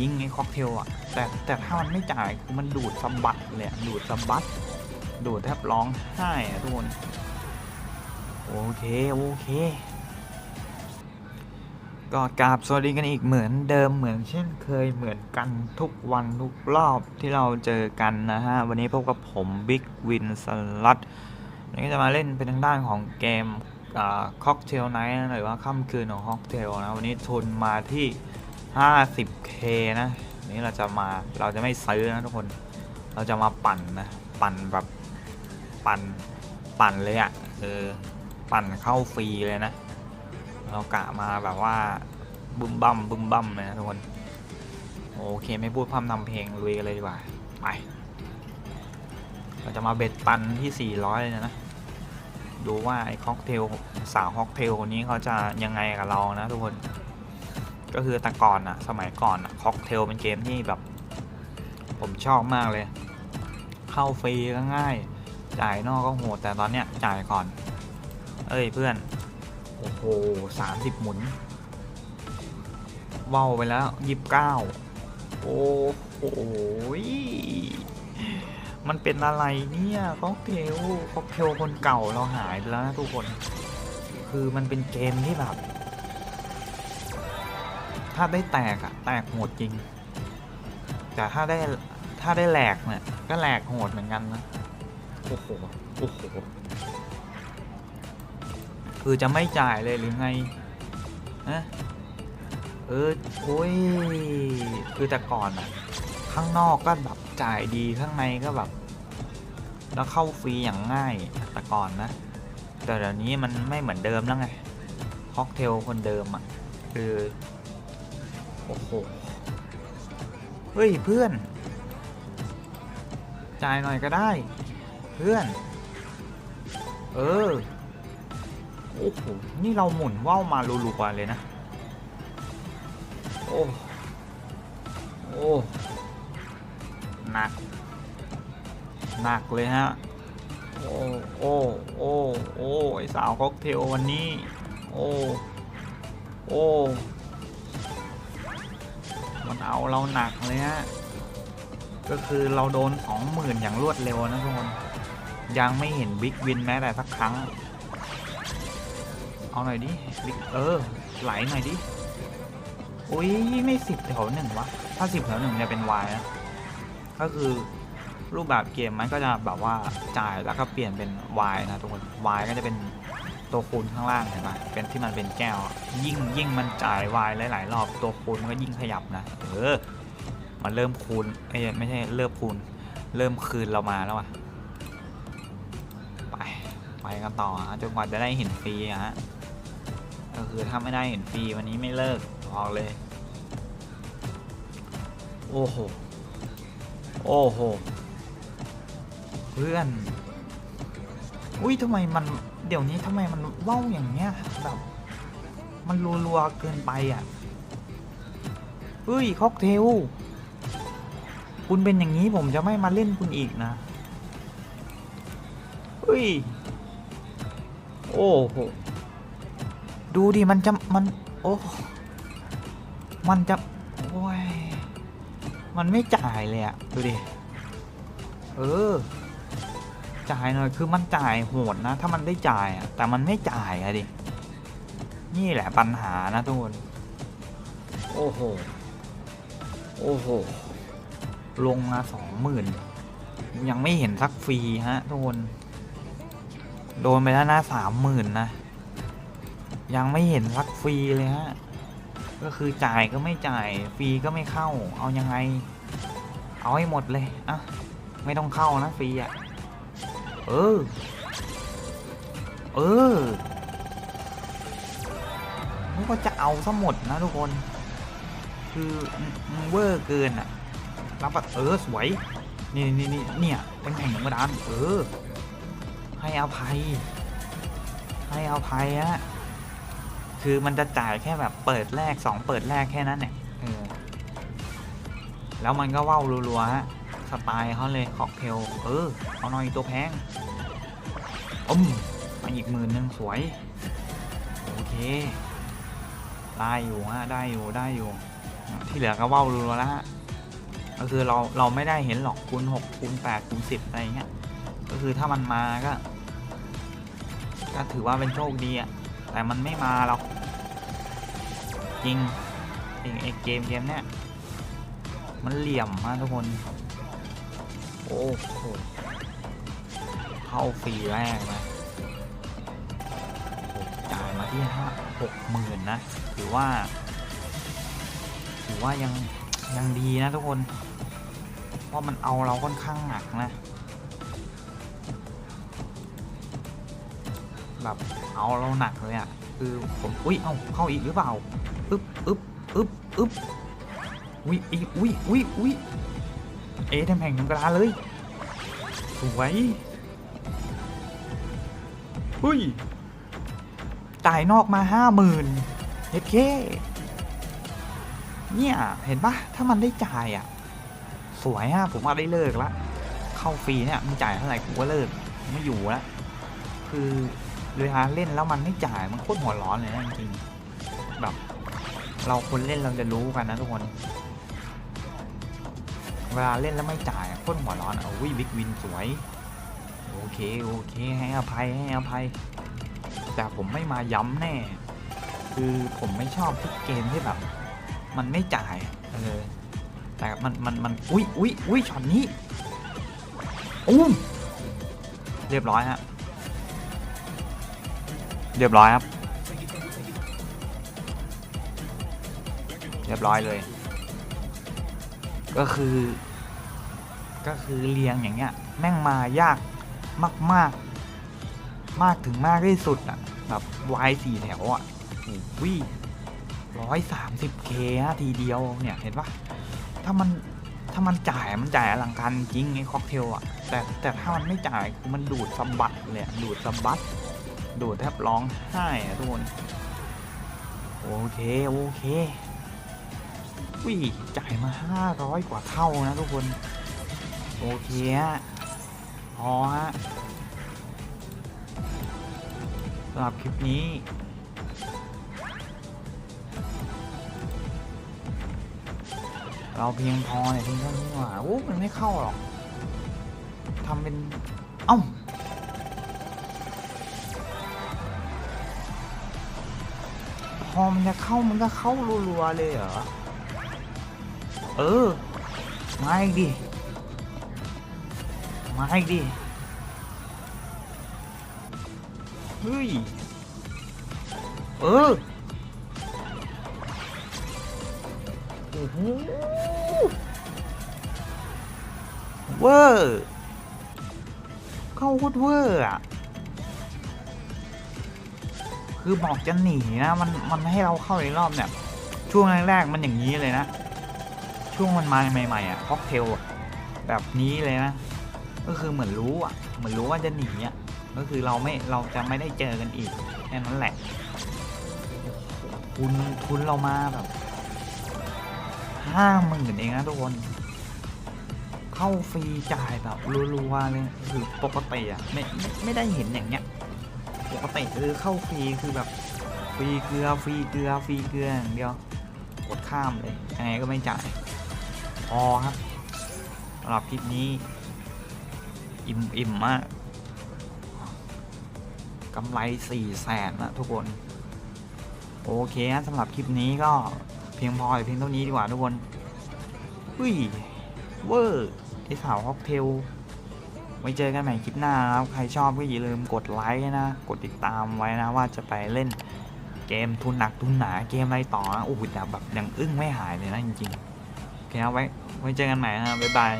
ยิงไอ้ค็อกเทลอะแต่แต่ถ้ามันไม่จ่ายคือมันดูดสะบัดเลยดูดสะบัดดูดแทบร้องไห้อะทุกคนโอเค โอเคก็กราบสวัสดีกันอีกเหมือนเดิมเหมือนเช่นเคยเหมือนกันทุกวันทุกรอบที่เราเจอกันนะฮะ วันนี้พบกับผมบิ๊กวินสลัดวันนี้ก็จะมาเล่นเป็นทางด้านของเกมค็อกเทลไนท์หรือว่าค่ำคืนของค็อกเทลนะ วันนี้ทุนมาที่ 50k นะ นี้เราจะมาเราจะไม่ซื้อนะทุกคน เราจะมาปั่นนะ ปั่นแบบปั่นปั่นเลยอะ่ะเออปั่นเข้าฟรีเลยนะ เรากะมาแบบว่าบึมบัมบึมบัมเลยนะทุกคน โอเคไม่พูดพร่ำนำเพลงลุยกันเลยดีกว่าไปเราจะมาเบ็ดปันที่ 400 เลยนะ ดูว่าไอ้ค็อกเทลสาวค็อกเทลคนนี้เขาจะยังไงกับเรานะทุกคน ก็คือแต่ก่อนอะสมัยก่อนอะค็อกเทลเป็นเกมที่แบบ ผมชอบมากเลย เข้าฟรีก็ง่าย จ่ายนอกก็โหดแต่ตอนเนี้ยจ่ายก่อน เอ้ยเพื่อน โอ้โหสามสิบหมุนเว้าไปแล้วยี่สิบเก้าโอ้โหมันเป็นอะไรเนี่ยค็อกเทลค็อกเทลคนเก่าเราหายไปแล้วนะทุกคน คือมันเป็นเกมที่แบบ ถ้าได้แตกอะแตกโหดจริง แต่ถ้าได้ถ้าได้แหลกเนี่ยก็แหลกโหดเหมือนกันนะโอ้โหโอ้โหคือจะไม่จ่ายเลยหรือไงนะเออโอ้ยคือแต่ก่อนอะข้างนอกก็แบบจ่ายดีข้างในก็แบบ แล้วเข้าฟรีอย่างง่ายแต่ก่อนนะ แต่เดี๋ยวนี้มันไม่เหมือนเดิมแล้วไงค็อกเทลคนเดิมอะคือ โอ้โห เฮ้ยเพื่อน จ่ายหน่อยก็ได้ เพื่อน เออ โอ้โห นี่เราหมุนว่าวมารัวๆเลยนะ โอ้ โอ้ หนัก หนักเลยฮะ โอ้ โอ้ โอ้ โอ้ ไอสาวค็อกเทลวันนี้ โอ้ โอ้ มันเอาเราหนักเลยฮะ ก็คือเราโดนสองหมื่นอย่างรวดเร็วนะทุกคน ยังไม่เห็นบิ๊กวินแม้แต่สักครั้ง เอาหน่อยดิบิ๊กเออ ไหลหน่อยดิ อุ้ยไม่สิบแถวหนึ่งวะ ถ้าสิบแถวหนึ่งจะเป็นวายนะ ก็คือรูปแบบเกมมันก็จะแบบว่าจ่ายแล้วก็เปลี่ยนเป็นวายนะทุกคนวายก็จะเป็น ตัวคูณข้างล่างเห็นไหมเป็นที่มันเป็นแก้ว ยิ่งยิ่งมันจ่ายวายหลาย ๆ รอบตัวคูณมันก็ยิ่งขยับนะเออมันเริ่มคูณไอ้ยไม่ใช่เริ่มคูณ เริ่มคืนเรามาแล้วอะไปไปกันต่อจนกว่าจะได้เห็นฟรีอะฮะก็คือถ้าไม่ได้เห็นฟรีวันนี้ไม่เลิกบอกเลย โอ้โหโอ้โหเพื่อน อุ้ยทำไมมัน เดี๋ยวนี้ทำไมมันว้าอย่างเงี้ยแบบ มันรัวๆเกินไปอะเฮ้ยค็อกเทล คุณเป็นอย่างนี้ผมจะไม่มาเล่นคุณอีกนะเฮ้ย โอ้โห ดูดิ มันจะ มัน โอ้ มันจะ โอ้ย มันไม่จ่ายเลยอะดูดิ เออ จ่ายหน่อยคือมันจ่ายโหดนะ ถ้ามันได้จ่ายอะแต่มันไม่จ่ายอะดิ นี่แหละปัญหานะทุกคนโอ้โห โอ้โห ลงมาสองหมื่นยังไม่เห็นสักฟรีฮะทุกคน โดนไปแล้วนะสามหมื่นนะ ยังไม่เห็นสักฟรีเลยฮะ ก็คือจ่ายก็ไม่จ่ายฟรีก็ไม่เข้า เอายังไง เอาให้หมดเลยอะไม่ต้องเข้านะฟรีอะ เออ เออนี่ก็จะเอาซะหมดนะทุกคน คือมึงเวอร์เกินอะรับแบบเออสวย นี่นี่นี่เนี่ยเป็นแห่งกระดานเออ ให้อภัย ให้อภัยฮะ คือมันจะจ่ายแค่แบบเปิดแรกสองเปิดแรกแค่นั้นเนี่ยเออแล้วมันก็ว่าวรัวๆฮะ สไตล์เขาเลยค็อกเทลเออเอาหน่อยตัวแพงอืมมาอีกหมื่นหนึ่งสวย โอเค ได้อยู่ฮะได้อยู่ได้อยู่ ที่เหลือก็ว่าวรัวแล้วฮะก็คือเราเราไม่ได้เห็นหรอกคูณหกคูณแปดคูณสิบอะไรเงี้ยก็คือถ้ามันมาก็ก็ถือว่าเป็นโชคดีอะแต่มันไม่มาหรอกจริงไอ้ไอ้เกมเกมเนี้ยมันเหลี่ยมมากทุกคน โอ้โหเข้าฟรีแรกนะจ่ายมาที่ห้าหกหมื่นนะ ถือว่า ถือว่ายังยังดีนะทุกคน เพราะมันเอาเราค่อนข้างหนักนะ แบบเอาเราหนักเลยอะ่ะ คือผมอุ้ย เอาเข้าอีกหรือเปล่า อึ๊บอึ๊บอึ๊บอึ๊บอุ้ยอีอุ้ยอุ้ยอุ้ย เอ๊ะทำแห่งตรงกระลาเลยสวยอุ้ยจ่ายนอกมาห้าหมื่นเฮ็ดเคเนี่ยเห็นปะถ้ามันได้จ่ายอะ สวยฮะผมว่าได้เลิกละเข้าฟรีเนี่ยมันจ่ายเท่าไหร่กูก็เลิกไม่อยู่ล้วคือเวลาเล่นแล้วมันไม่จ่ายมันโคตรหัวร้อนเลยนะจริงๆแบบเราคนเล่นเราจะรู้กันนะทุกคน เวลาเล่นแล้วไม่จ่ายโคตรหัวร้อนเอาวิบิ๊กวินสวย โอเค โอเค ให้อภัยให้อภัย แต่ผมไม่มาย้ำแน่ คือผมไม่ชอบทุกเกมที่แบบ มันไม่จ่าย เออ แต่มันมันมันอุ้ยอุ้ยอุ้ยช็อตนี้อุ้มเรียบร้อยฮะ เรียบร้อยครับ เรียบร้อยเลย ก็คือ ก็คือเรียงอย่างเงี้ยแม่งมายากมากๆมากถึงมากที่สุดอะ แบบวายสี่แถวอะโอ้โหร้อยสามสิบเคทีเดียวเนี่ยเห็นปะถ้ามันถ้ามันจ่ายมันจ่ายอลังการจริงไอ้ค็อกเทลอะแต่แต่ถ้ามันไม่จ่ายคือมันดูดสะบัดเลยดูดสะบัดดูดแทบร้องไห้อะทุกคนโอเคโอเควิจ่ายมาห้าร้อยกว่าเท่านะทุกคน โอเคฮะพอฮะสำหรับคลิปนี้เราเพียงพอเนี่ยเพียงเท่านี้ว่าโอ้มันไม่เข้าหรอกทำเป็นเอ้าพอมันจะเข้ามันก็เข้ารัวๆเลยเหรอ เออ มาอีกดิ มาอีกดิเฮ้ยเออโอ้โหเวอร์เข้าโคตรเวอร์อะคือบอกจะหนีนะมันมันให้เราเข้าในรอบเนี่ยช่วงแรกๆมันอย่างนี้เลยนะ ช่วงมันมาใหม่ๆอะค็อกเทลแบบนี้เลยนะ ก็คือเหมือนรู้อะ เหมือนรู้ว่าจะหนีอะ ก็คือเราไม่ เราจะไม่ได้เจอกันอีกแค่นั้นแหละโอ้โหทุน ทุนเรามาแบบห้าหมื่นเองนะทุกคน เข้าฟรีจ่ายแบบรัวๆเลยคือปกติอะไม่ไม่ไม่ได้เห็นอย่างเงี้ย ปกติคือเข้าฟรีคือแบบฟรีเกลือฟรีเกลือฟรีเกลืออย่างเดียว กดข้ามเลยยังไงก็ไม่จ่ายพอครับสำหรับคลิปนี้ อิ่มอิ่มมากกำไรสี่แสนนะทุกคน โอเคนะสำหรับคลิปนี้ก็เพียงพอเพียงเท่านี้ดีกว่าทุกคนอุ้ยเวอร์ไอสาวฮอกเทลไว้เจอกันใหม่คลิปหน้าครับ ใครชอบก็อย่าลืมกดไลค์นะ กดติดตามไว้นะว่าจะไปเล่นเกมทุนหนักทุนหนาเกมอะไรต่อนะโอ้โหแต่แบบยังอึ้งไม่หายเลยนะจริงๆโอเคครับไว้ไว้เจอกันใหม่นะบบ๊ายบาย